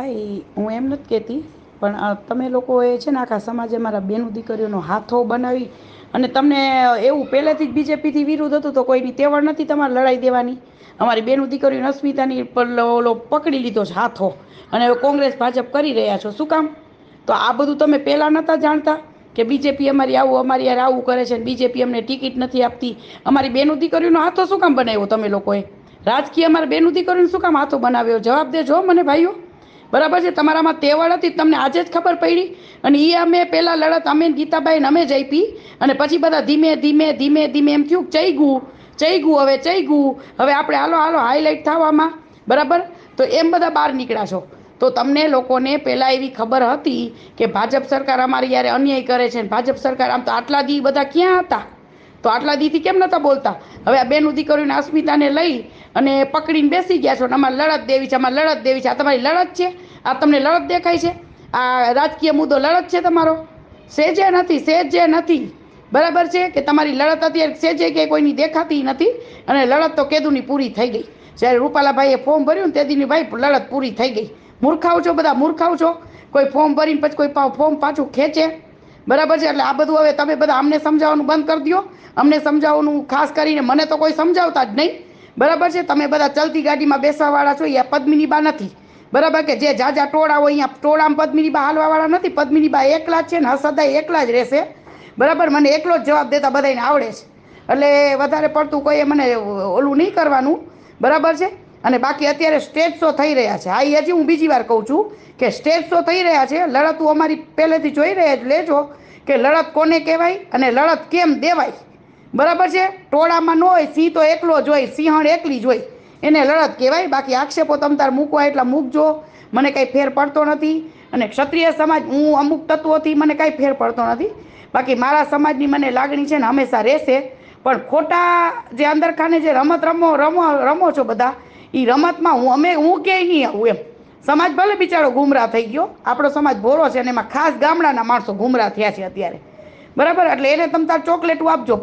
ભાઈ, હું એમ નથી કહેતી, પણ તમે તમે લોકોએ છે ને આખા સમાજે મારા બેનું દીકરીઓનો હાથો બનાવી અને તમને એવું પહેલેથી જ બીજેપીથી વિરુદ્ધ હતું તો કોઈની તેવડ નથી તમારે લડાઈ દેવાની. અમારી બેનું દીકરીઓ અસ્મિતાની પર ઓલો પકડી લીધો છે હાથો. અને હવે કોંગ્રેસ, ભાજપ કરી રહ્યા છો. શું કામ? તો આ બધું તમે પહેલાં નહોતા જાણતા કે બીજેપી અમારી આવું, અમારી યાર આવું કરે છે બીજેપી અમને ટિકિટ નથી આપતી. અમારી બેનું દીકરીઓનો હાથો શું કામ બનાવ્યો તમે લોકોએ? રાજકીય અમારા બેનું દીકરીઓને શું કામ હાથો બનાવ્યો? જવાબ દેજો મને, ભાઈઓ. બરાબર છે? તમારામાં તેવડ હતી, તમને આજે જ ખબર પડી. અને એ અમે પહેલાં લડત, અમે ગીતાભાઈને અમે જ આપી. અને પછી બધા ધીમે ધીમે ધીમે ધીમે એમ થયું ચઈ ગયું ચઈ ગયું, હવે ચઈ ગયું. હવે આપણે હાલો હાલો હાઇલાઇટ થવામાં. બરાબર? તો એમ બધા બહાર નીકળ્યા છો. તો તમને લોકોને પહેલાં એવી ખબર હતી કે ભાજપ સરકાર અમારી યારે અન્યાય કરે છે ભાજપ સરકાર આમ તો આટલા દી બધા ક્યાં હતા? તો આટલા દીથી કેમ નહોતા બોલતા? હવે આ બેનું દીકરીઓને અસ્મિતાને લઈ અને પકડીને બેસી ગયા છો અને અમારે લડત દેવી છે, અમારે લડત દેવી છે. આ તમારી લડત છે? આ તમને લડત દેખાય છે? આ રાજકીય મુદ્દો લડત છે તમારો? સેજે નથી સેજે નથી. બરાબર છે કે તમારી લડત અત્યારે સેજે કે કોઈની દેખાતી નથી અને લડત તો કેદુની પૂરી થઈ ગઈ. જ્યારે રૂપાલાભાઈએ ફોર્મ ભર્યું ને તેદીની ભાઈ લડત પૂરી થઈ ગઈ. મૂર્ખાવ છો બધા મૂર્ખાવ છો? કોઈ ફોર્મ ભરીને પછી કોઈ ફોર્મ પાછું ખેંચે? બરાબર છે? એટલે આ બધું હવે તમે બધા અમને સમજાવવાનું બંધ કરી દો અમને સમજાવવાનું ખાસ કરીને મને તો કોઈ સમજાવતા જ નહીં. બરાબર છે? તમે બધા ચલતી ગાડીમાં બેસવાવાળા છો, એ પદ્મિની બા નથી. બરાબર કે જે જાજા ટોળા હોય અહીંયા ટોળામાં પદ્મિની બા હાલવાવાળા નથી, પદ્મિની બા એકલા જ છે ને સદાય એકલા જ રહેશે. બરાબર? મને એકલો જ જવાબ દેતા બધાને આવડે છે. એટલે વધારે પડતું કોઈએ મને ઓલું નહીં કરવાનું. બરાબર છે? અને બાકી અત્યારે સ્ટેજ શો થઈ રહ્યા છે. હા, એ હજી હું બીજી વાર કહું છું કે સ્ટેજ શો થઈ રહ્યા છે. લડતું અમારી પહેલેથી જોઈ રહ્યા લેજો. કે લડત કોને કહેવાય અને લડત કેમ દેવાય? બરાબર છે? ટોળામાં ન હોય, સિંહ તો એકલો જ હોય, સિંહણ એકલી જ હોય. એને લડત કહેવાય. બાકી આક્ષેપો તમ તાર મૂકવા એટલા મૂકજો. મને કાંઈ ફેર પડતો નથી. અને ક્ષત્રિય સમાજ, હું અમુક તત્વોથી મને કાંઈ ફેર પડતો નથી. બાકી મારા સમાજની મને લાગણી છે ને હંમેશા રહેશે. પણ ખોટા જે અંદરખાને જે રમત રમો રમો રમો છો બધા એ રમતમાં હું અમે, હું ક્યાંય નહીં આવું એમ. સમાજ ભલે બિચારો ગુમરા થઈ ગયો. આપણો સમાજ ભોરો છે અને એમાં ખાસ ગામડાના માણસો ગુમરા થયા છે અત્યારે. બરાબર? એટલે એને તમ તાર ચોકલેટું આપજો.